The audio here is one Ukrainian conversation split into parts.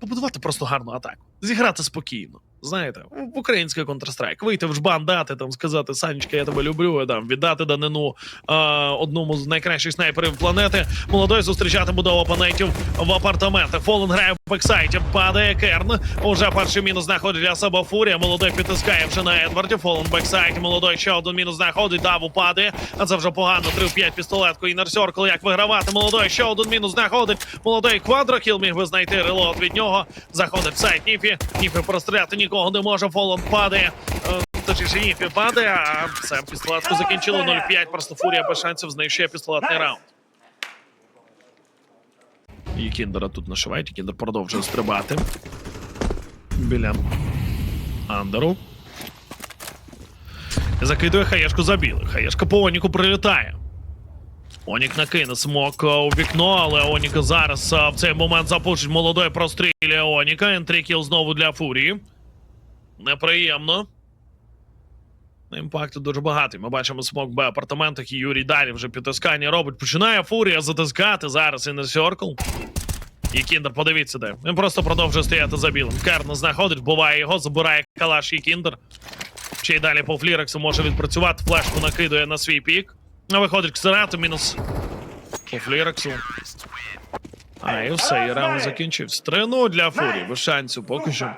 побудувати просто гарну атаку. Зіграти спокійно. Знаєте, в український Counter-Strike. Вийти в жбан, дати там, сказати, Санечка, я тебе люблю, там, віддати данину е, одному з найкращих снайперів планети. Молодой зустрічати буде опонентів в апартаментах. Фолен грає в бексайті, падає Керн. Уже перший мінус знаходить для себе Фурія. Молодой підтискає вже на Едварді. Фолен в бексайті. Молодой ще один мінус знаходить. Даву падає. А це вже погано. 3 в 5 пістолетку. Іннер Сьоркл. Як вигравати? Молодой ще один мінус знаходить. Молодой квадрокіл міг би знайти релот від нього. Заходить в сайт Ніфі. Ніфі простріляти нікого не може. Фолен падає. Е, Точніше, Ніфі падає, а все, пістолетку закінчило 0-5. Просто Фурія без шансів знищує пістолетний раунд. І Кіндера тут нашивають, Кіндер продовжує стрибати. Біля Андеру. Закидує хаєшку за білих. Хаєшка по Оніку прилітає. Онік накине смок у вікно, але Онік зараз е, в цей момент запушить молодой прострілює Оніка. Ентрікіл знову для Фурії. Неприємно. Імпакту дуже багатий. Ми бачимо смок Б апартаментах, і Юрій далі вже підтискання робить. Починає Фурія затискати зараз і на Circle. І Кіндер, подивіться де. Він просто продовжує стояти за білим. Керн знаходить, вбиває його, забирає калаш і Кіндер. Ще й далі по Флірексу може відпрацювати. Флешку накидує на свій пік. А виходить Ксерату, мінус по Флірексу. А, і все, і раунд закінчився. 3-0 для Фурії. Без шансів поки що.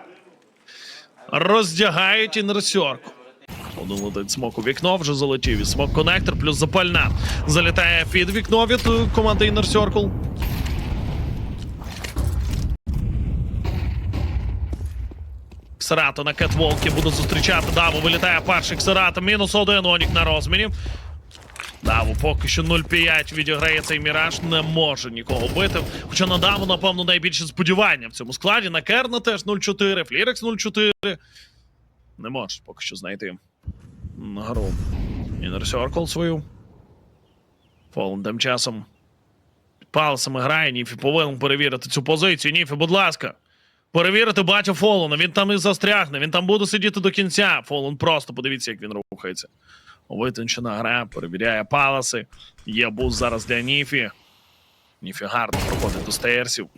Роздягають інерсьорку. Один летить смок у вікно, вже залетів. І смок коннектор плюс запальна. Залітає під вікно від е, команди Inner Circle. Ксерато на кетволкі буде зустрічати Даву. Вилітає перший Ксерато. Мінус один Онік на розміні. Даву поки що 0-5 відіграє цей міраж, не може нікого бити. Хоча на Даву, напевно, найбільше сподівання в цьому складі. На Керна теж 0-4, Флірекс 0-4. Не можеш поки що знайти на гру. Inner Circle свою. Фолен тим часом під палцями грає. Ніфі повинен перевірити цю позицію. Ніфі, будь ласка. Перевірити батю Фолена. Він там і застрягне, він там буде сидіти до кінця. Фолен просто подивіться, як він рухається. Витончена гра, перевіряє паласи. Є буз зараз для Ніфі. Ніфі гарно проходить до стейрсів.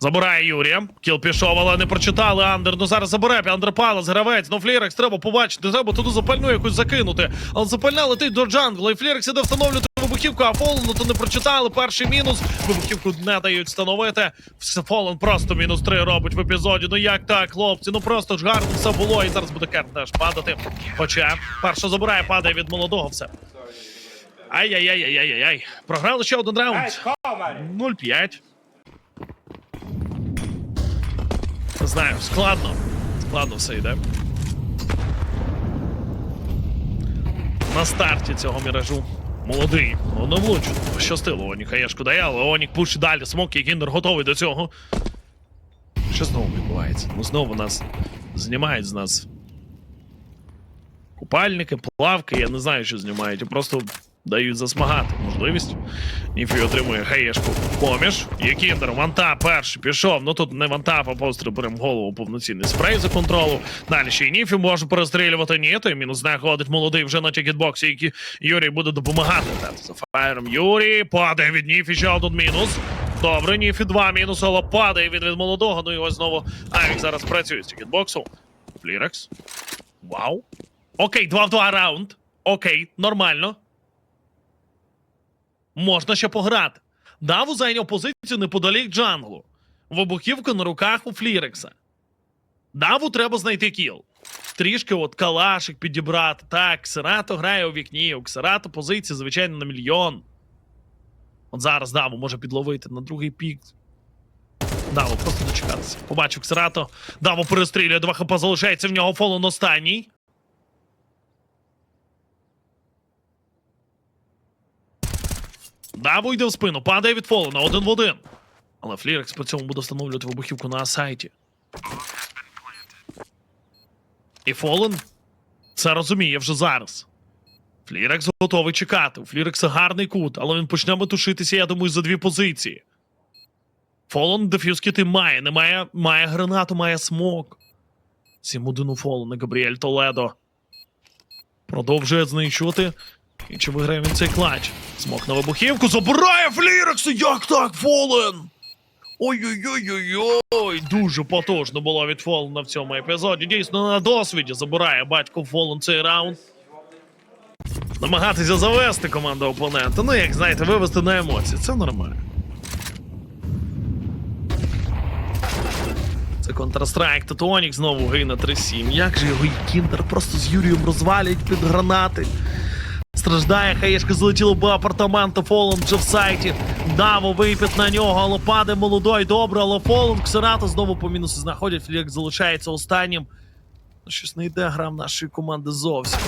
Забирає Юрія. Кіл пішов, але не прочитали Андер. Ну зараз забирає Андер Палас, гравець. Ну Флірекс треба побачити. Треба туди запальну якусь закинути. Але запальна летить до джангла. І Флірекс іде встановлювати вибухівку, а Фолану то не прочитали. Перший мінус. Вибухівку не дають встановити. Все, Фолан просто мінус три робить в епізоді. Ну як так, хлопці? Ну просто ж гарно все було. І зараз буде Керн теж падати. Хоча перша забирає, падає від молодого все. Ай-яй-яй-яй-яй-яй. Програли ще один раунд. 0-5. Знаю, складно. Складно все йде. На старті цього міражу. Молодий. Не влучно. Пощастило Оніка. Я шкода, але Онік пушить далі. Смок і Кіндер готовий до цього. Що знову відбувається? Ну знову нас знімають з нас. Купальники, плавки, я не знаю, що знімають. Просто дають засмагати можливість. Ніфі отримує хаєшку поміж. Є кіндер, ванта перший пішов. Ну тут не ванта, а постріл в голову повноцінний спрей за контролу. Далі ще й Ніфі може перестрілювати. Ні, то й мінус знаходить молодий вже на тікетбоксі, який Юрій буде допомагати. Так, за фаєром Юрій падає від Ніфі ще один мінус. Добре, Ніфі два мінус, але падає він від молодого. Ну і ось знову Авік зараз працює з тікетбоксу. Флірекс. Вау. Окей, 2 в 2 раунд. Окей, нормально. Можна ще пограти. Даву зайняв позицію неподалік джанглу. Вибухівка на руках у Флірекса. Даву треба знайти кіл. Трішки от калашик підібрати. Так, Ксерато грає у вікні. У Ксерато позиція, звичайно, на мільйон. От зараз Даву може підловити на другий пік. Даву, просто дочекатися. Побачив Ксерато. Даву перестрілює, 2 хп залишається в нього фолон останній. Даву йде в спину, падає від Фолена один в один. Але Флірекс при цьому буде встановлювати вибухівку на сайті. І Фолен це розуміє вже зараз. Флірекс готовий чекати. У Флірекса гарний кут, але він почне метушитися, я думаю, за дві позиції. Фолен дефюз кіти має, немає, має гранату, має смок. 7-1 у Фолена, Габріель Толедо. Продовжує знищувати. І чи виграє він цей клач? Смок на вибухівку забирає Флірекса! Як так, Фолен? Ой-ой-ой-ой-ой! Дуже потужно було від Фолена в цьому епізоді. Дійсно на досвіді забирає батько Фолен цей раунд. Намагатися завести команду опонента. Ну, як знаєте, вивести на емоції. Це нормально. Це Counter-Strike, Тетонік знову гине 3-7. Як же його і кіндер просто з Юрієм розвалюють під гранати. Страждає, хаєшка залетіла по апартаменту, Фоланд вже в сайті. Даво випит на нього, але паде молодой, добре, але Фоланд, Ксерато знову по мінусу знаходять. Флік залишається останнім. Ну, щось не йде гра в нашої команди зовсім.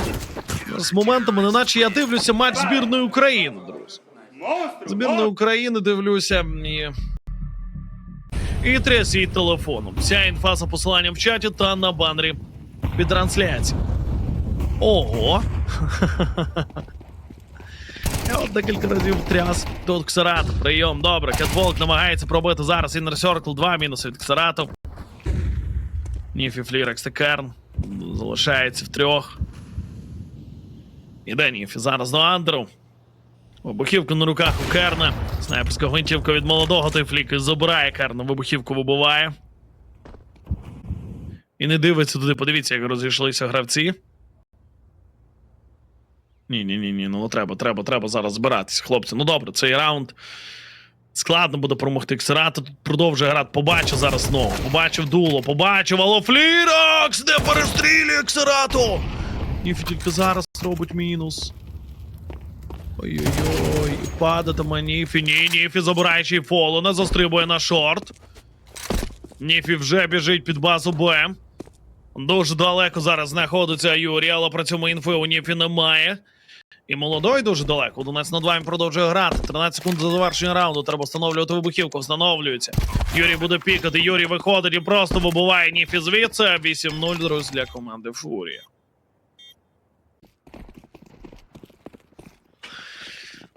З моментами, неначе я дивлюся матч збірної України, друзі. Збірної України дивлюся і. І тряс її телефоном. Вся інфа за посиланням в чаті та на банері під трансляцією. Ого! Я от декілька разів тряс. Тут Ксарат, прийом, добре. Кетволк намагається пробити зараз Inner Circle 2 мінуси від Ксарату. Ніфі Флірекс та Керн. Залишається в трьох. Іде Ніфі зараз до Андеру. Вибухівка на руках у Керна. Снайперська гвинтівка від молодого той флік забирає Керна, вибухівку вибиває. І не дивиться туди, подивіться, як розійшлися гравці. Ні, ні, ні, ні, ну треба, треба, треба зараз збиратися, хлопці. Ну добре, цей раунд. Складно буде промогти Ксерата. Тут продовжує грати. Побачив зараз знову. Побачив дуло, побачив, алло, Фліракс! Не перестрілює Ксерату! Ніфі тільки зараз робить мінус. Ой-ой-ой, падатиме Ніфі. Ні, Ніфі забирає ще й Фолона, застрибує на шорт. Ніфі вже біжить під базу Б. Дуже далеко зараз знаходиться Юрій, але при цьому інфи у Ніфі немає. І молодой дуже далеко. 11 на 2 він продовжує грати. 13 секунд до завершення раунду. Треба встановлювати вибухівку. Встановлюється. Юрій буде пікати. Юрій виходить і просто вибиває Ніфі звідси. 8-0, друзі, для команди Фурія.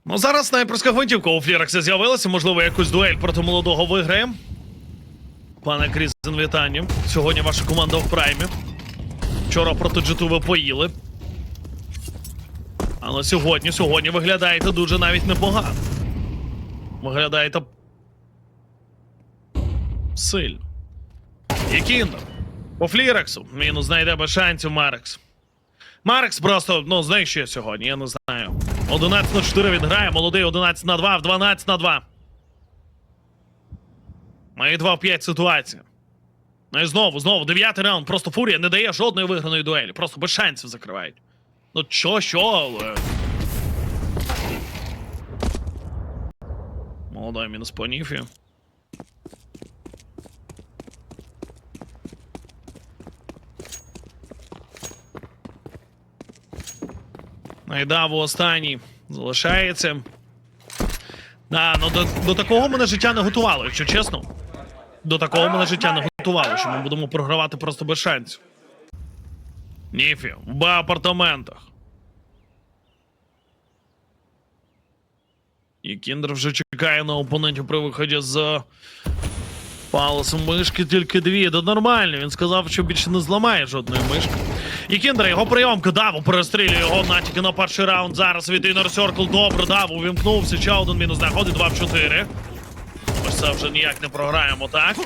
Ну, зараз снайперська гвинтівка у Фліраксі з'явилася. Можливо, якусь дуель проти молодого виграємо. Пане Крізен, вітання. Сьогодні ваша команда в праймі. Вчора проти джиту ви поїли. Але сьогодні, сьогодні виглядаєте дуже навіть непогано. Виглядаєте. Сильно. І. По Фліраксу. Мінус знайде без шансів Марекс. Марекс просто, ну, знищує сьогодні, я не знаю. 11 на 4 відграє, молодий 11 на 2, в 12 на 2. Має 2 в 5 ситуація. Ну і знову, знову, дев'ятий раунд. Просто Фурія не дає жодної виграної дуелі. Просто без шансів закривають. Ну що, що, але. Молодой мінус по Ніфі. Найдаву останній залишається. А, ну до, до такого мене життя не готувало, якщо чесно. До такого мене життя не готувало, що ми будемо програвати просто без шансів. Ніфі, в Б апартаментах. І Кіндер вже чекає на опонентів при виході з паласом мишки тільки дві. Да нормально. Він сказав, що більше не зламає жодної мишки. І Кіндер, його прийомка Даву перестрілює його натяки на перший раунд. Зараз від Inner Circle добре. Даву увімкнувся. Ще один мінус знаходить 2 в 4. Ось це вже ніяк не програємо, так?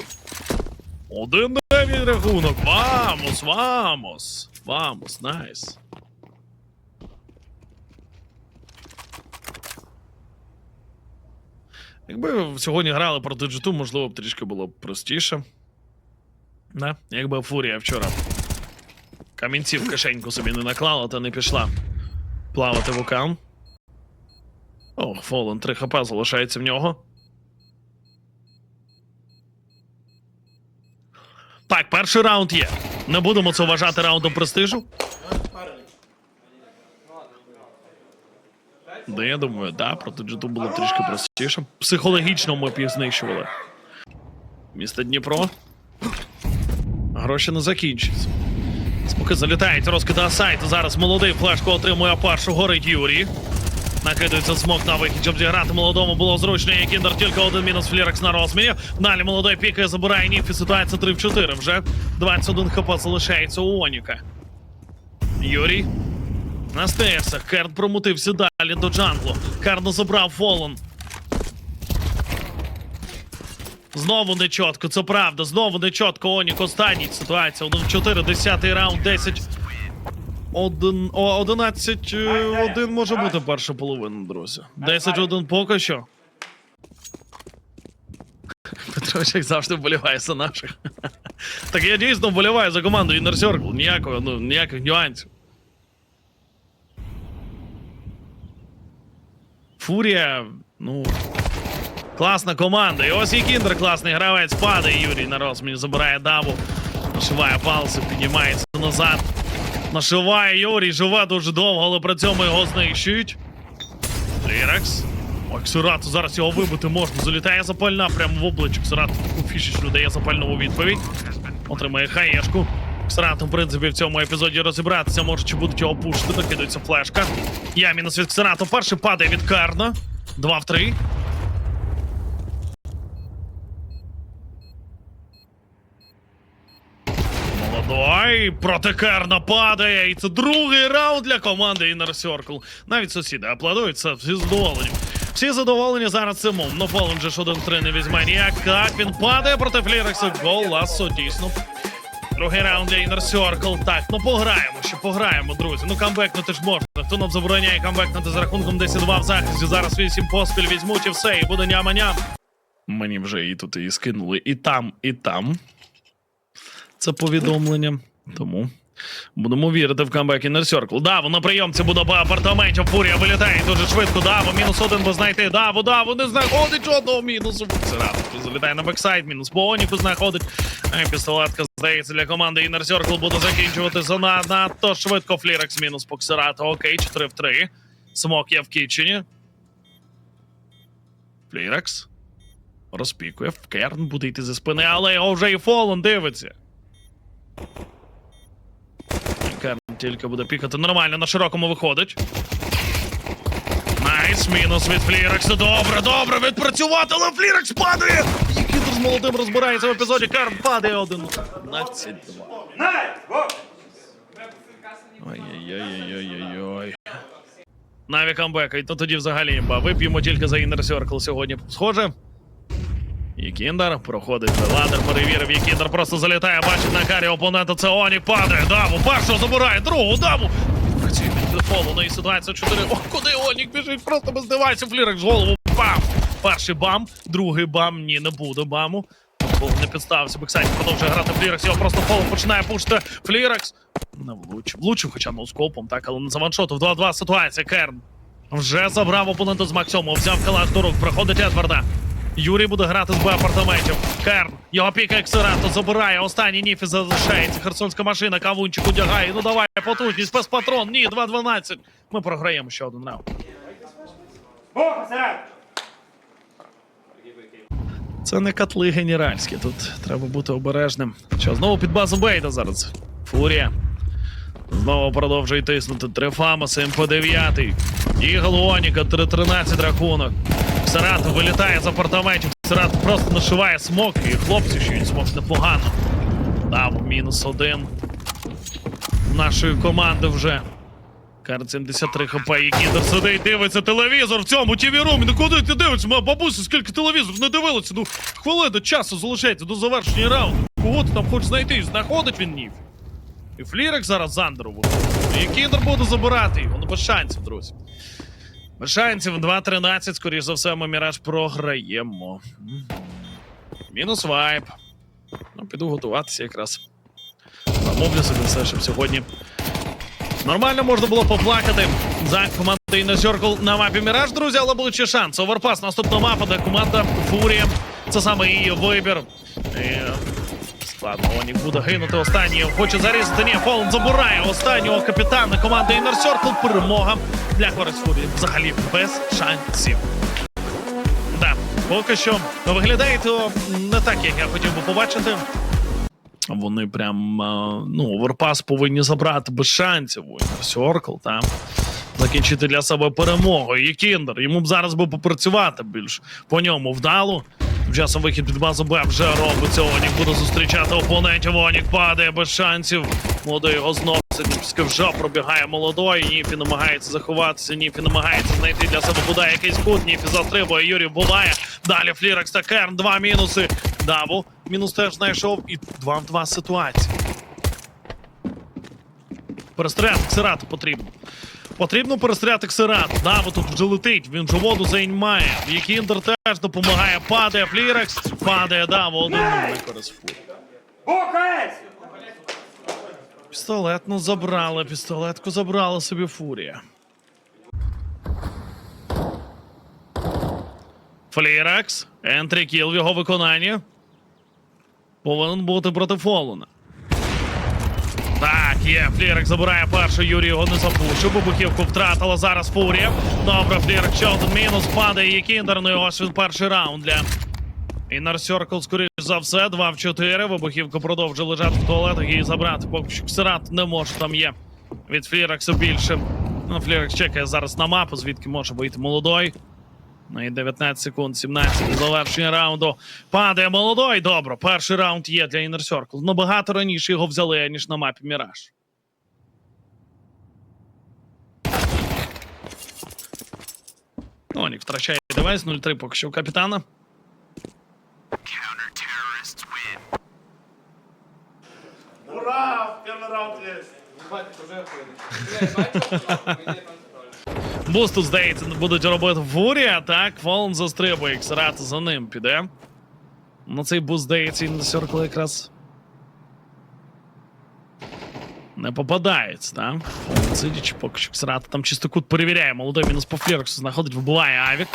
Один дев'ять рахунок. Вамос, вамос. Вамос, найс. Якби сьогодні грали проти джиту, можливо, б трішки було б простіше. Не? Якби Фурія вчора камінців в кишеньку собі не наклала та не пішла плавати в океан. Ох, Фолен, 3 хп залишається в нього. Так, перший раунд є. Не будемо це вважати раундом престижу. Да, я думаю, да, проти джиту було трішки простіше. Психологічно ми б їх знищували. Місто Дніпро. Гроші не закінчаться. Споки залітають розкида асайт. Зараз молодий флешку отримує першу горить Юрій. Накидується смок на вихід, щоб зіграти молодому було зручно. І Кіндер тільки один мінус Флірекс на розмірі. Далі молодий пікає, забирає Ніфі. Ситуація 3 в 4 вже. 21 хп залишається у Оніка. Юрій. На стейрсах. Керн промутився далі до джанглу. Карно забрав Фолон. Знову нечітко, це правда. Знову нечітко. Онік останній ситуація. 1-4, 10 раунд, 10. Один, о, 11, е, один може бути перша половина, друзі. 10-1 поки що. Петрович, як завжди, вболіває за наших. Так я дійсно вболіваю за команду Inner Circle. Ніякого, ну, ніяких нюансів. Фурія, ну. Класна команда. І ось і Кіндер класний гравець. Падає Юрій на розміні, забирає даву. Нашиває палці, піднімається назад. Нашиває Юрій, живе дуже довго, але при цьому його знищують. Лірекс. Ой, Ксурату зараз його вибити можна. Залітає запальна прямо в обличчя. Ксурату таку фішечку дає запальну відповідь. Отримає хаєшку. Ксарату, в принципі, в цьому епізоді розібратися може, чи будуть його пушити. Докидується флешка. Я мінус від Ксарату. Перший падає від Карна. Два в три. Молодой проти Керна падає. І це другий раунд для команди Inner Circle. Навіть сусіди аплодують це, всі задоволені. Всі задоволені зараз цим. Ну, Полон же ж 1-3 не візьме ніяк. Він падає проти Флірекса. Гол, ласо, дійсно. Другий раунд для Inner Circle. Так, ну пограємо ще, пограємо, друзі. Ну камбекнути ж можна. Хто нам забороняє камбекнути з рахунком 10-2 в захисті. Зараз 8 поспіль візьмуть і все, і буде няма-ням. Мені вже і тут і скинули і там, і там це повідомлення. Тому будемо вірити в камбек Inner Circle. Даву на прийомці буде по апартаментів. Фурія вилітає дуже швидко. Даву, мінус один би знайти. Даву, даву, не знаходить жодного мінусу. Це раз. Залітає на бексайд, мінус по Оніку знаходить. А пістолетка, здається, для команди Inner Circle буде закінчувати занадто швидко. Флірекс мінус Поксерата. Окей, 4 в 3. Смок є в кітчені. Флірекс. Розпікує. Керн буде йти зі спини, але його вже і Фолон дивиться. Керн тільки буде пікати нормально, на широкому виходить. Найс, мінус від Флірекса. Добре, добре, відпрацювати, але Флірекс падає! Який з молодим розбирається в епізоді. Керн падає 11-2. Ой-ой-ой-ой-ой-ой. Наві камбека, і то тоді взагалі імба. Вип'ємо тільки за Inner Circle сьогодні. Схоже. І Кіндер проходить ладер, перевірив, і Кіндер просто залітає, бачить на карі опонента. Це Онік падає. Даву, першого забирає, другу даву. Працює від фолу, ну і ситуація 4. О, куди Онік біжить? Просто без девайсів, флірик з голову. Бам! Перший бам, другий бам. Ні, не буде баму. Фол не підставився. Бексайд продовжує грати Флірекс. Його просто фол починає пушити. Флірекс. Не влучив. Влучив, хоча ну скопом, так, але не заваншотив. 2-2 ситуація. Керн. Вже забрав опонента з Максому, взяв калаш до рук, проходить Едварда. Юрій буде грати з апартаментів. Керн, його пікає Ксерато, забирає. Останній ніфі залишається. Херсонська машина, кавунчик одягає. Ну давай, потужність, спецпатрон. Ні, 2-12. Ми програємо ще один раунд. Це не котли генеральські, тут треба бути обережним. Що, знову під базу Бейда зараз. Фурія. Знову продовжує тиснути. Три Фамоси, МП-9. Ігл Оніка, 3-13 рахунок. Сарат вилітає з апартаментів. Сарат просто нашиває смок, і хлопці, що він смок непогано. Дав мінус один. Нашої команди вже. Кар 73 хп, і кіндер сидить, дивиться телевізор в цьому тіві румі. Ну куди ти дивишся? Моя бабуся, скільки телевізорів не дивилася? Ну, хвилина часу залишається до завершення раунду. Кого ти там хочеш знайти? Знаходить він ніф. І Флірик зараз Зандерову. І Кіндер буде забирати його. Ну без шансів, друзі. Без шансів 2-13, скоріш за все, ми Міраж програємо. Мінус вайп. Ну, піду готуватися якраз. Замовлю собі все, щоб сьогодні. Нормально можна було поплакати за командою Inner Circle на мапі Міраж, друзі, але були ще шанс. Оверпас наступна мапа, де команда Фурія. Це саме її вибір. І... Складно, Онік буде гинути останній. Хоче зарізати. Ні, Фолн забирає останнього капітана команди Inner Circle. Перемога для Фурії. Взагалі без шансів. Да, поки що виглядає то не так, як я хотів би побачити. Вони прям ну, оверпас повинні забрати без шансів. Inner Circle, там. Закінчити для себе перемогу. І Кіндер. Йому б зараз би попрацювати більш по ньому вдало. Часом вихід під базу Б вже робиться. Онік буде зустрічати опонентів. Онік падає без шансів. Молодий його. Це вже пробігає молодой. Ніфі намагається заховатися. Ніфі намагається знайти для себе буде якийсь кут. Ніфі застрибує. Юрій вбиває. Далі Флірекс та Керн. Два мінуси. Даву. Мінус теж знайшов. І два в два ситуації. Перестріляти Ксерату потрібно. Потрібно перестріляти Ксерат. Даву тут вже летить. Він же воду займає. Вікіндер теж допомагає. Падає Флірекс. Падає Даву. Один використ фур. Пістолетну забрали, пістолетку забрала собі фурія. Флірекс. Ентрі кіл в його виконанні. Повинен бути проти Фолуна. Так, є. Флірекс забирає перший, Юрій його не запушив. Вибухівку втратила зараз Фурія. Добре, Флірекс ще один мінус. Падає і Кіндер. Ну і ось він перший раунд для Inner Circle, скоріш за все, 2 в 4. Вибухівка продовжує лежати в туалетах і забрати. Поки що Ксерат не може, там є. Від Флірекса більше. Ну, Флірекс чекає зараз на мапу, звідки може вийти молодой. Ну і 19 секунд, 17 завершення раунду. Падає молодой. Добре, перший раунд є для Inner Circle. Набагато раніше його взяли, ніж на мапі Міраж. Онік втрачає девайс 0-3 поки що у капітана. Ура! Первый раунд есть. Буст тут, здається, будуть робити фурія, так? Фолн застрибує, Ксерат за ним піде. Ну цей буст, здається, і на Circle якраз. Не попадається, так? Фолн сидячи, поки що Ксерата там чисто кут перевіряє. Молодой мінус по флірексу знаходить, вбиває Авік.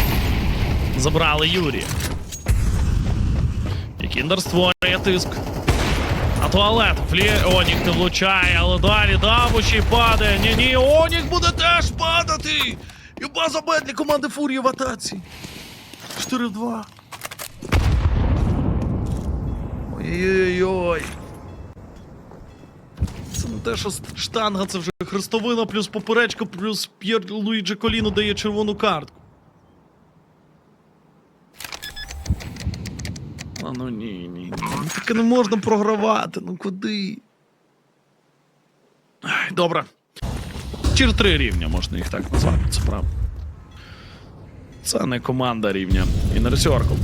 Забрали Юрія. І Кіндер створює тиск. Туалет. Флі... Онік не влучає, але далі Давучі падає. Ні-ні, Онік буде теж падати. І база Б для команди Фурії в атаці. 4-2. Ой-ой-ой. Це не те, що штанга, це вже хрестовина, плюс поперечка, плюс П'єр Луїджі Коліно дає червону картку. Ну ні, ні, ні. Ну, Таке не можна програвати. Ну куди? Ай, Добре. Тір 3 рівня, можна їх так назвати, це правда. Це не команда рівня Inner Circle.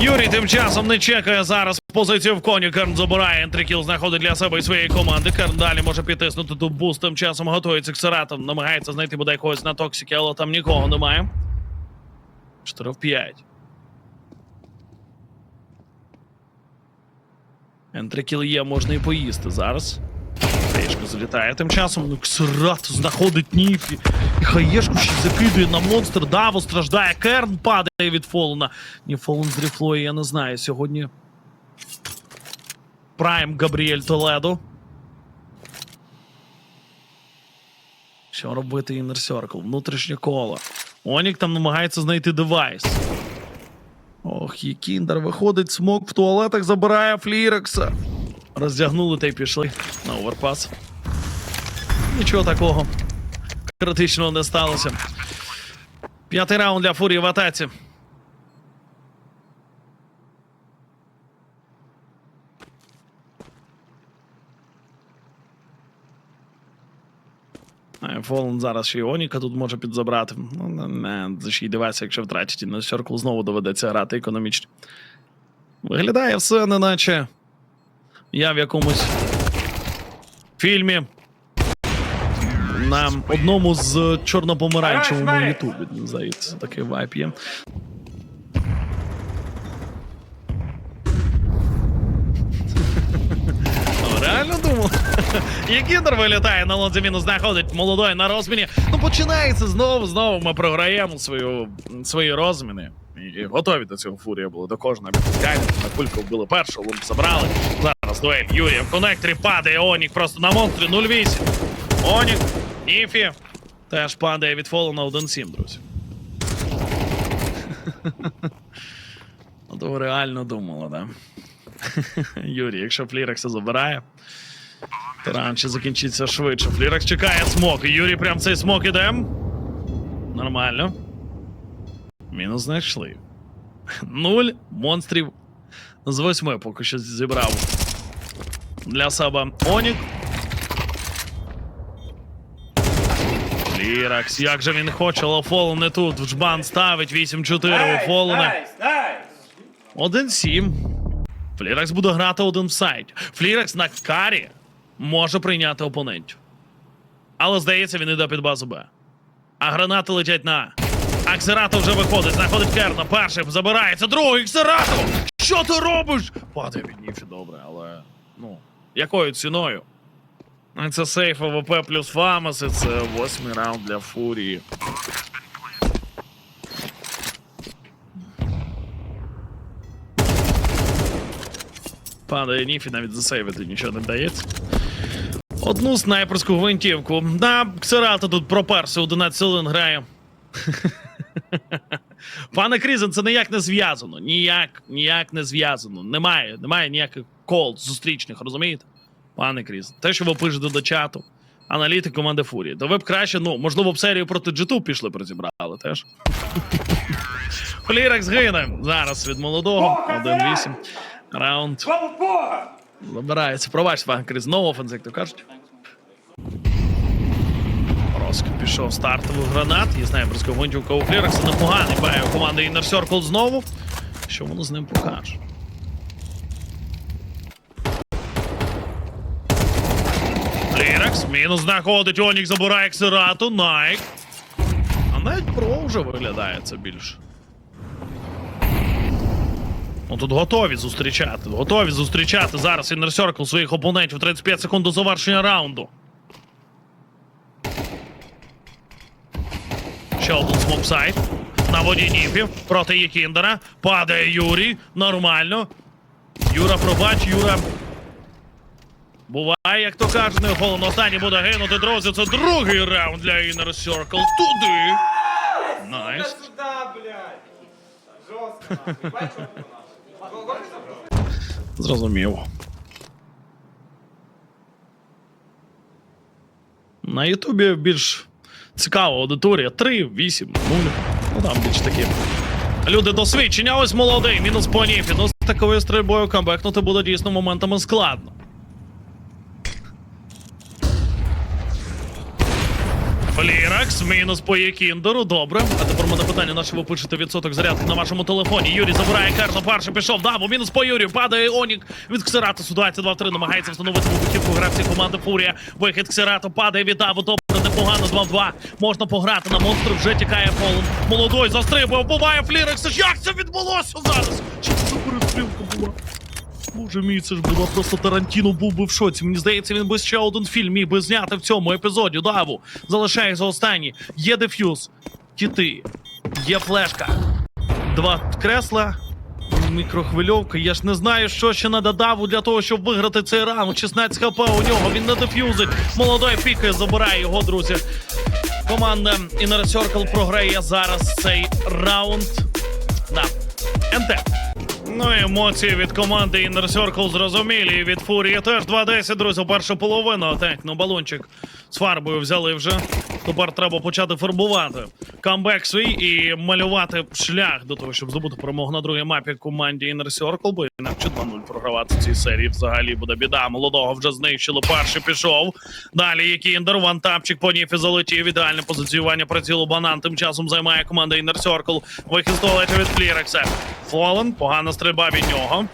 Юрій тим часом не чекає зараз позицію в коні. Керн забирає ентрикіл, знаходить для себе і своєї команди. Керн далі може підтиснути тут буст. Тим часом готується к Саратам. Намагається знайти бодай когось на токсіки, але там нікого немає. 4 в 5. Ентрикіл є, можна і поїсти зараз. Хаєшка залітає тим часом. Ну, Ксерат знаходить Ніфі. І хаєшку ще закидує на монстр. Даво страждає. Керн падає від Фолена. Ні, Фолен з ріфлою, я не знаю. Сьогодні. Прайм Габріель Толедо. Що робити Inner Circle? Внутрішнє коло. Онік там намагається знайти девайс. Ох, і Кіндер виходить, смок в туалетах забирає Флірекса. Роздягнули та й пішли на оверпас. Нічого такого критичного не сталося. П'ятий раунд для Фурії в атаці. Фолен зараз ще Іоніка Оніка тут може підзабрати. Ну, не, ще й девайс, якщо втратять, і на Circle знову доведеться грати економічно. Виглядає все, неначе я в якомусь фільмі на одному з чорно-помаранчевому Ютубі. Здається, такий вайп є. Ну, Реально думав. І Кіндер вилітає на лонзі мінус знаходить молодой на розміні. Ну починається знову, знову ми програємо свою, свої розміни. І готові до цього фурія були до кожного підпускання. На кульку вбили першу, лумп забрали. Зараз дуель Юрія в конекторі падає Онік просто на монстрі 0-8. Онік, Ніфі. Теж падає від фолу на 1-7, друзі. Ну, то реально думали, да? Юрій, якщо Флірекса забирає, то раунд закінчиться швидше. Флірекс чекає смок. Юрій прям цей смок іде. Нормально. Мінус знайшли. Нуль монстрів з восьми поки що зібрав. Для себе Онік. Фліракс, як же він хоче, але Фолон не тут. В жбан ставить 8-4 у Фолона. Найс, найс! 1-7. Фліракс буде грати один в сайті. Фліракс на карі може прийняти опонентів. Але здається, він іде під базу Б. А гранати летять на А. Аксерато вже виходить, знаходить Керна. Перший забирається, другий Аксерато! Що ти робиш? Падає від Ніфі, добре, але ну, якою ціною? Це сейф АВП плюс Фамас, і це восьмий раунд для Фурії. Падає Ніфі, навіть засейвити нічого не вдається. Одну снайперську гвинтівку. Да, Ксерата тут проперся, 11 хвилин грає. Пане Крізен, це ніяк не зв'язано. Ніяк, ніяк не зв'язано. Немає, немає ніяких кол зустрічних, розумієте? Пане Крізен. Те, що ви пишете до чату, аналітик команди Фурії, то ви б краще, ну, можливо, б серію проти G2 пішли призібрали теж. Флірекс гине зараз від молодого. 1-8. Раунд. Пробачте, пан Кріс, знову офенс, як то кажуть. Роск пішов стартовий гранат. І снайперська гвинтівка у Флірекса непоганий. Бає у команди Inner Circle знову. Що воно з ним покаже? Флірекс. Мінус знаходить. Онік забирає Ксерату. Найк. А навіть про вже виглядає це більше. Ну тут готові зустрічати. Готові зустрічати зараз Inner Circle своїх опонентів 35 секунд до завершення раунду. Ще один смоксайд. На воді Ніпів проти Єкіндера. Падає Юрій. Нормально. Юра, пробач, Юра. Буває, як то кажуть, не холодно. Останній буде гинути, друзі. Це другий раунд для Inner Circle. Туди. Найс. Жорстко, Зрозумів. На Ютубі більш цікава аудиторія. 3, 8, 0. Ну там більш такі. Люди досвідчення, ось молодий, мінус по Ніфі. Ну з такою стрільбою камбекнути буде дійсно моментами складно. Фліракс, мінус по Єкіндеру, добре. А тепер мене питання, на що ви пишете відсоток зарядки на вашому телефоні. Юрій забирає карту, перший пішов. Дамо, мінус по Юрію. Падає Онік від Ксерату. 22-3 намагається встановити вибухівку гравців команди Фурія. Вихід Ксерату падає від Даву. Добре, непогано з 2-2. Можна пограти на монстру. Вже тікає Фолен. Молодой застрибує, вбиває Фліракса. Як це відбулося зараз? Що це перестрілка була? Боже мій, це ж була просто Тарантіно був би в шоці. Мені здається, він би ще один фільм міг би зняти в цьому епізоді. Даву. Залишає за останній. Є деф'юз. Кіти. Є флешка. Два кресла. Мікрохвильовка. Я ж не знаю, що ще надо Даву для того, щоб виграти цей раунд. 16 хп у нього. Він не деф'юзить. Молодой пікає, забирає його, друзі. Команда Inner Circle програє зараз цей раунд. Да. НТ. Ну, емоції від команди Inner Circle зрозумілі. Від Фурії теж 2-10, друзі, першу половину. Так, ну балончик з фарбою взяли вже. Тепер треба почати фарбувати камбек свій і малювати шлях до того, щоб здобути перемогу на другій мапі команді Inner Circle, бо інакше 2-0 програвати в цій серії взагалі буде біда. Молодого вже знищили. Перший пішов. Далі Єкіндер, вантапчик по ніфі залетів. Ідеальне позиціювання прицілу банан. Тим часом займає команда Inner Circle. Вихід з туалету від Флірекса. Фолен, погана від нього.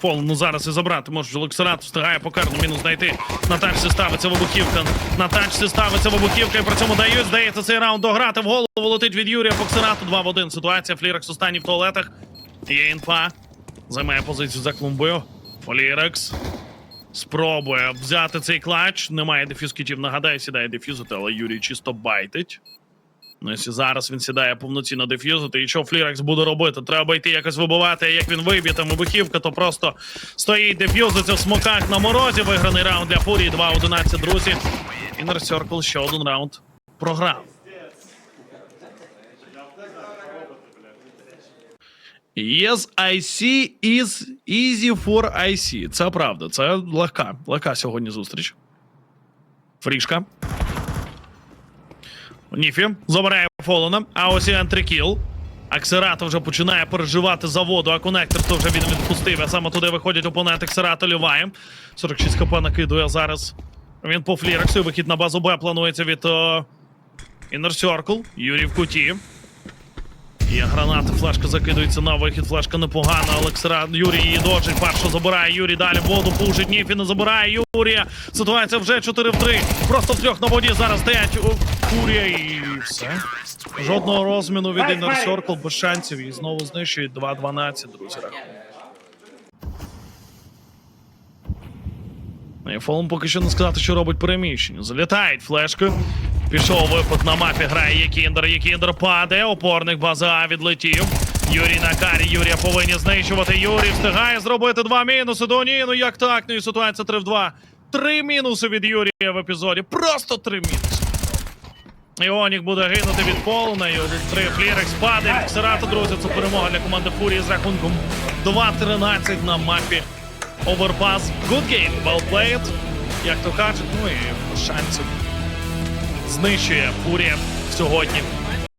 Фолен, ну зараз і забрати може. Лексерат встигає по карну мінус знайти. На тачці ставиться вибухівка. На тачці ставиться вибухівка і при цьому дають. Здається, цей раунд дограти в голову. Летить від Юрія по Ксерату. 2 в 1. Ситуація. Флірекс останній в туалетах. Є інфа. Займає позицію за клумбою. Флірекс. Спробує взяти цей клач. Немає дефюз кітів. Нагадаю, сідає дефюзити, але Юрій чисто байтить. Ну, якщо зараз він сідає повноцінно деф'юзити, і що Флірекс буде робити? Треба йти якось вибивати, як він виб'є там вибухівка, то просто стоїть деф'юзиться в смоках на морозі. Виграний раунд для Фурії 2-11, друзі. Inner Circle ще один раунд програв. Yes, I see is easy for IC. Це правда, це легка, легка сьогодні зустріч. Фрішка. Ніфі забирає Фолона, а ось і антрикіл. Аксерато вже починає переживати за воду, а конектор то вже він відпустив. А саме туди виходять опоненти Аксерато Ліває. 46 хп накидує зараз Він по флірексу. Вихід на базу Б планується від е, Inner Circle. Юрій в куті. Є гранати, флешка закидується на вихід. Флешка непогана. Олексра Юрій її доджить. Першу забирає. Юрій далі воду пушить. Ніфі не забирає Юрія. Ситуація вже 4 в 3. Просто в трьох на воді зараз стоять у, Фурія і все. Жодного розміну від Inner Circle без шансів. І знову знищують 2-12, друзі. рахунок. Фолом поки що не сказати, що робить переміщення. Залітають флешки. Пішов випад на мапі, грає Єкіндер. Єкіндер падає. Опорник база відлетів. Юрій на карі. Юрія повинні знищувати. Юрій встигає зробити два мінуси. До ні, ну як так? Ну і ситуація 3 в 2. Три мінуси від Юрія в епізоді. Просто три мінуси. Іонік буде гинути від один три Флірекс падає Ксерата, друзі. Це перемога для команди Фурії з рахунком 2-13 на мапі Overpass. Good game, well played. Як то кажуть, ну і шансів знищує Фурія сьогодні